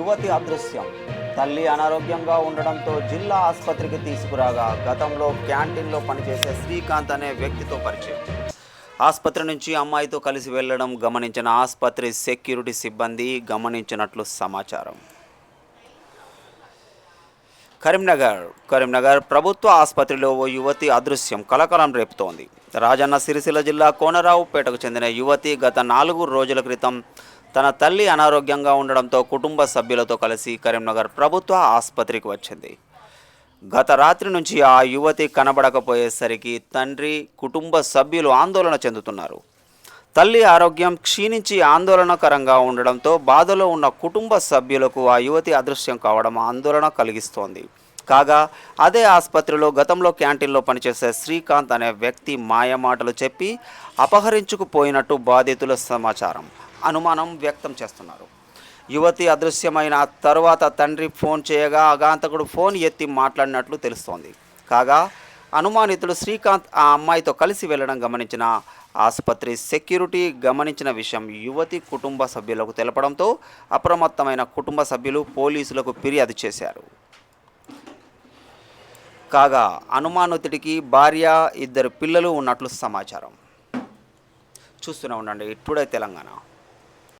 యువతి అదృశ్యం. తల్లి అనారోగ్యంగా ఉండడంతో జిల్లా ఆసుపత్రికి తీసుకురాగా గతంలో క్యాంటీన్లో పనిచేసే శ్రీకాంత్ అనే వ్యక్తితో పరిచయం. ఆసుపత్రి నుంచి అమ్మాయితో కలిసి వెళ్ళడం గమనించిన ఆసుపత్రి సెక్యూరిటీ సిబ్బంది గమనించినట్లు సమాచారం. కరీంనగర్ కరీంనగర్ ప్రభుత్వ ఆసుపత్రిలో ఓ యువతి అదృశ్యం కలకలం రేపుతోంది. రాజన్న సిరిసిల్ల జిల్లా కోనరావుపేటకు చెందిన యువతి గత నాలుగు రోజుల క్రితం తన తల్లి అనారోగ్యంగా ఉండడంతో కుటుంబ సభ్యులతో కలిసి కరీంనగర్ ప్రభుత్వ ఆసుపత్రికి వచ్చింది. గత రాత్రి నుంచి ఆ యువతి కనబడకపోయేసరికి తండ్రి కుటుంబ సభ్యులు ఆందోళన చెందుతున్నారు. తల్లి ఆరోగ్యం క్షీణించి ఆందోళనకరంగా ఉండడంతో బాధలో ఉన్న కుటుంబ సభ్యులకు ఆ యువతి అదృశ్యం కావడం ఆందోళన కలిగిస్తోంది. కాగా అదే ఆసుపత్రిలో గతంలో క్యాంటీన్లో పనిచేసే శ్రీకాంత్ అనే వ్యక్తి మాయమాటలు చెప్పి అపహరించుకుపోయినట్టు బాధితుల సమాచారం. అనుమానం వ్యక్తం చేస్తున్నారు. యువతి అదృశ్యమైన తరువాత తండ్రి ఫోన్ చేయగా అగాంతకుడు ఫోన్ ఎత్తి మాట్లాడినట్లు తెలుస్తోంది. కాగా అనుమానితుడు శ్రీకాంత్ ఆ అమ్మాయితో కలిసి వెళ్ళడం గమనించిన ఆసుపత్రి సెక్యూరిటీ గమనించిన విషయం యువతి కుటుంబ సభ్యులకు తెలపడంతో అప్రమత్తమైన కుటుంబ సభ్యులు పోలీసులకు ఫిర్యాదు చేశారు. కాగా అనుమానితుడికి భార్య ఇద్దరు పిల్లలు ఉన్నట్లు సమాచారం. చూస్తూనే ఉండండి. టుడే తెలంగాణ.